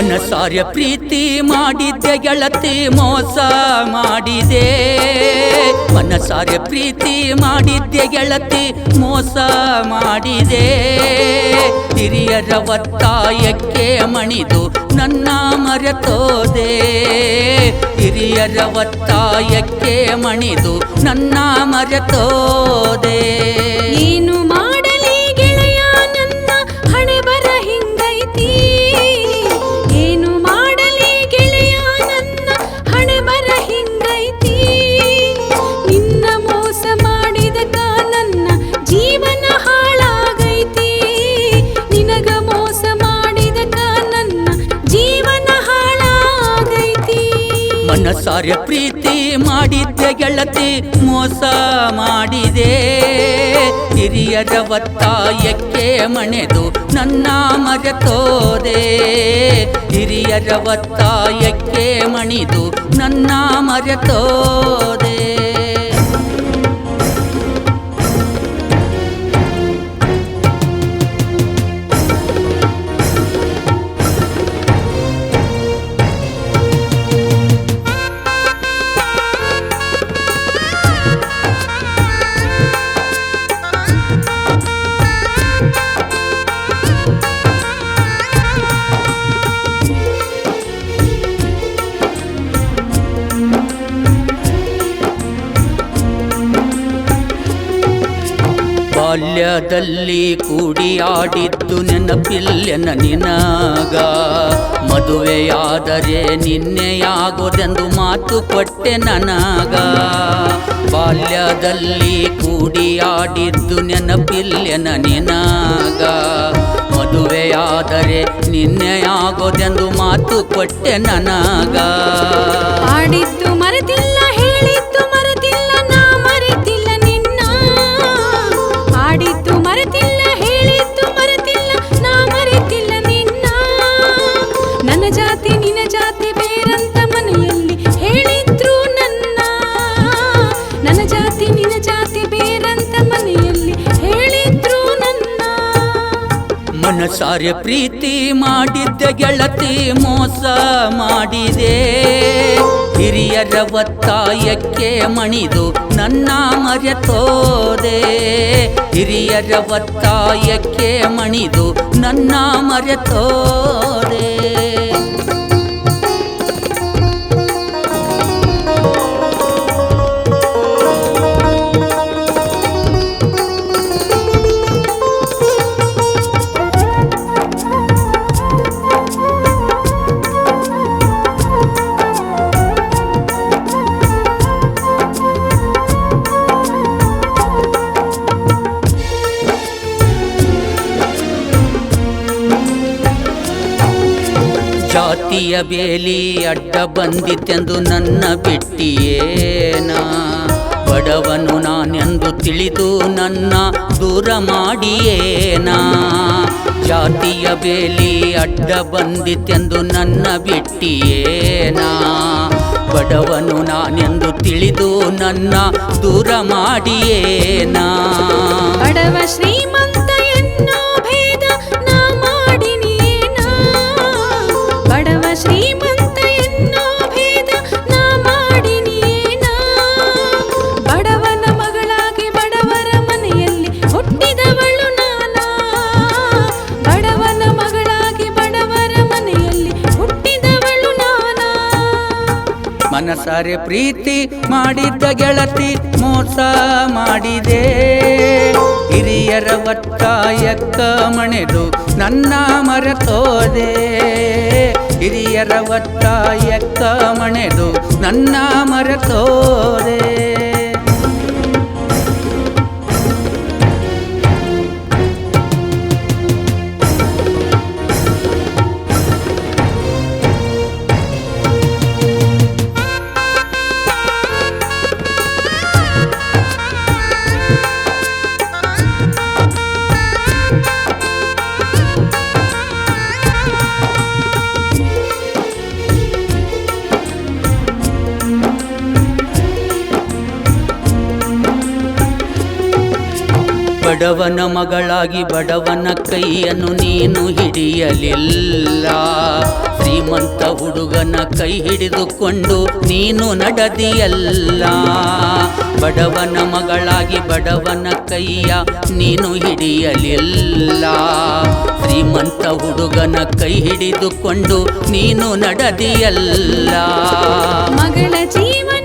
ಮನಸಾರ್ಯ ಪ್ರೀತಿ ಮಾಡಿದ್ದೆ, ಗೆಳತಿ ಮೋಸ ಮಾಡಿದೆ. ಮನಸಾರ್ಯ ಪ್ರೀತಿ ಮಾಡಿದ್ದೆ, ಗೆಳತಿ ಮೋಸ ಮಾಡಿದೆ. ಹಿರಿಯರ ಒತ್ತಾಯಕ್ಕೆ ಮಣಿದು ನನ್ನ ಮರೆತೋದೆ. ಹಿರಿಯರ ಒತ್ತಾಯಕ್ಕೆ ಮಣಿದು ನನ್ನ ಮರೆತೋದೆ. ಏನು ಮನಸಾರ್ಯ ಪ್ರೀತಿ ಮಾಡಿದ್ದೆ ಗೆಳತಿ, ಮೋಸ ಮಾಡಿದೆ. ಹಿರಿಯರ ಒತ್ತಾಯಕ್ಕೆ ಮಣೆದು ನನ್ನ ಮರೆತೋದೆ ಹಿರಿಯರ ಒತ್ತಾಯಕ್ಕೆ ಮಣಿದು ನನ್ನ ಮರೆತೋದೆ ಬಾಲ್ಯದಲ್ಲಿ ಕೂಡಿಯಾಡಿದ್ದು ನೆನಪಿಲ್ಲೆನ ನಿನಗ. ಮದುವೆಯಾದರೆ ನಿನ್ನೆಯಾಗೋದೆಂದು ಮಾತು ಕೊಟ್ಟೆ ನನಗ. ಬಾಲ್ಯದಲ್ಲಿ ಕೂಡಿಯಾಡಿದ್ದು ನೆನಪಿಲ್ಲೆನ ನಿನಗ. ಮದುವೆಯಾದರೆ ನಿನ್ನೆಯಾಗೋದೆಂದು ಮಾತು ಕೊಟ್ಟೆ ನನಗ. ಆಡಿದ್ದು ಮನಸಾರ್ಯ ಪ್ರೀತಿ ಮಾಡಿದ್ದ, ಗೆಳತಿ ಮೋಸ ಮಾಡಿದೆ. ಹಿರಿಯರ ಒತ್ತಾಯಕ್ಕೆ ಮಣಿದು ನನ್ನ ಮರೆತೋದೆ ಹಿರಿಯರ ಒತ್ತಾಯಕ್ಕೆ ಮಣಿದು ನನ್ನ ಮರೆತೋದೆ ಜಾತಿಯ ಬೇಲಿ ಅಡ್ಡ ಬಂದಿತೆಂದು ನನ್ನ ಬಿಟ್ಟಿಯೇನ? ಬಡವನು ನಾನೆಂದು ತಿಳಿದು ನನ್ನ ದೂರ ಮಾಡಿಯೇನ? ಜಾತಿಯ ಬೇಲಿ ಅಡ್ಡ ಬಂದಿತೆಂದು ನನ್ನ ಬಿಟ್ಟಿಯೇನ? ಬಡವನು ನಾನೆಂದು ತಿಳಿದು ನನ್ನ ದೂರ ಮಾಡಿಯೇನ? ಬಡವ ಶ್ರೀಮಂತ ಮನಸಾರೆ ಪ್ರೀತಿ ಮಾಡಿದ್ದ ಗೆಳತಿ ಮೋಸ ಮಾಡಿದೆ. ಹಿರಿಯರ ಒತ್ತಾಯಕ್ಕ ಮಣೆದು ನನ್ನ ಮರೆತೋದೆ. ಹಿರಿಯರ ಒತ್ತಾಯಕ್ಕ ಮಣೆದು ನನ್ನ ಮರೆತೋದೆ. ಬಡವನ ಮಗಳಾಗಿ ಬಡವನ ಕೈಯನ್ನು ನೀನು ಹಿಡಿಯಲಿಲ್ಲ. ಶ್ರೀಮಂತ ಹುಡುಗನ ಕೈ ಹಿಡಿದುಕೊಂಡು ನೀನು ನಡೆದಿಯಲ್ಲ. ಬಡವನ ಮಗಳಾಗಿ ಬಡವನ ಕೈಯ ನೀನು ಹಿಡಿಯಲಿಲ್ಲ. ಶ್ರೀಮಂತ ಹುಡುಗನ ಕೈ ಹಿಡಿದುಕೊಂಡು ನೀನು ನಡೆದಿಯಲ್ಲ. ಮಗಳ ಜೀವನ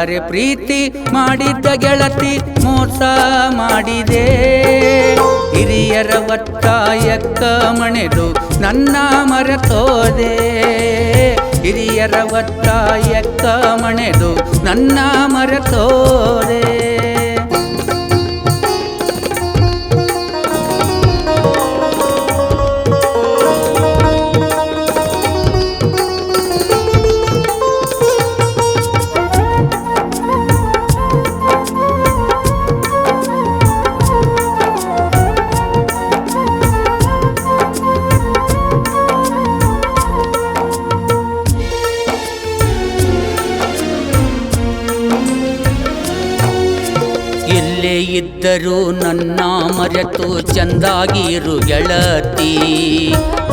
ಮನಸಾರೆ ಪ್ರೀತಿ ಮಾಡಿದ್ದ ಗೆಳತಿ ಮೋಸ ಮಾಡಿದೆ. ಹಿರಿಯರ ಒತ್ತಾಯಕ್ಕ ಮಣೆದು ನನ್ನ ಮರೆತೋದೆ. ಹಿರಿಯರ ಒತ್ತಾಯಕ್ಕ ಮಣೆದು ನನ್ನ ಮರೆತೋದೆ. ಇದ್ದರೂ ನನ್ನ ಮರೆತು ಚಂದಾಗಿರು ಗೆಳತಿ.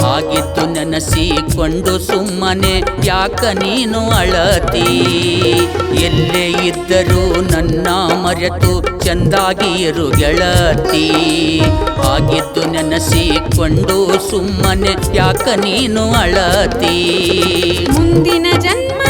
ಆಗಿದ್ದು ನೆನೆಸಿಕೊಂಡು ಸುಮ್ಮನೆ ಯಾಕ ನೀನು ಅಳತಿ? ಎಲ್ಲೇ ಇದ್ದರೂ ನನ್ನ ಮರೆತು ಚಂದಾಗಿರು ಗೆಳತಿ. ಆಗಿದ್ದು ನೆನೆಸಿಕೊಂಡು ಸುಮ್ಮನೆ ಯಾಕ ನೀನು ಅಳತಿ? ಮುಂದಿನ ಜನ್ಮದಿ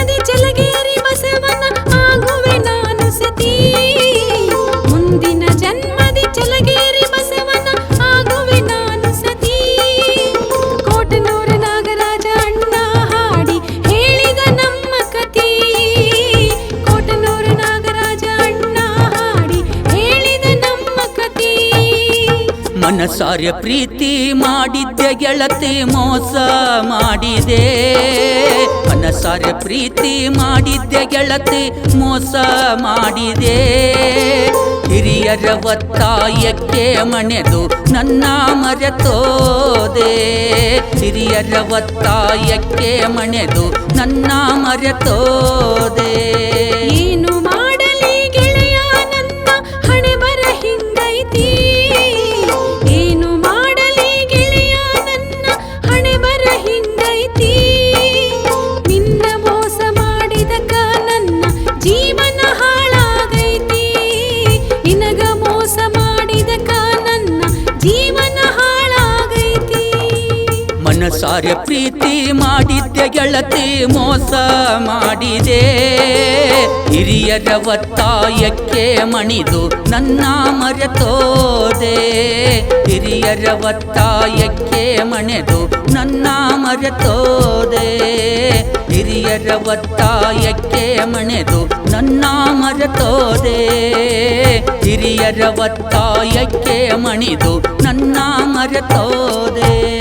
ಮನಸಾರೆ ಪ್ರೀತಿ ಮಾಡಿದ್ದೆ ಗೆಳತಿ ಮೋಸ ಮಾಡಿದೆ. ಮನಸಾರೆ ಪ್ರೀತಿ ಮಾಡಿದ್ದೆ ಗೆಳತಿ ಮೋಸ ಮಾಡಿದೆ. ಹಿರಿಯರ ಒತ್ತಾಯಕ್ಕೆ ಮಣೆದು ನನ್ನ ಮರೆತೋದೆ. ಹಿರಿಯರ ಒತ್ತಾಯಕ್ಕೆ ಮಣೆದು ನನ್ನ ಮರೆತೋದೆ. ಮನಸಾರೆ ಪ್ರೀತಿ ಮಾಡಿದ್ದೆ ಗೆಳತಿ, ಮೋಸ ಮಾಡಿದೆ. ಹಿರಿಯರ ಒತ್ತಾಯಕ್ಕೆ ಮಣಿದು ನನ್ನ ಮರೆತೋದೆ. ಹಿರಿಯರ ಒತ್ತಾಯಕ್ಕೆ ಮಣೆದು ನನ್ನ ಮರೆತೋದೆ. ಹಿರಿಯರ ಒತ್ತಾಯಕ್ಕೆ ಮಣೆದು ನನ್ನ ಮರೆತೋದೆ. ಹಿರಿಯರ ಒತ್ತಾಯಕ್ಕೆ ಮಣಿದು ನನ್ನ ಮರೆತೋದೆ.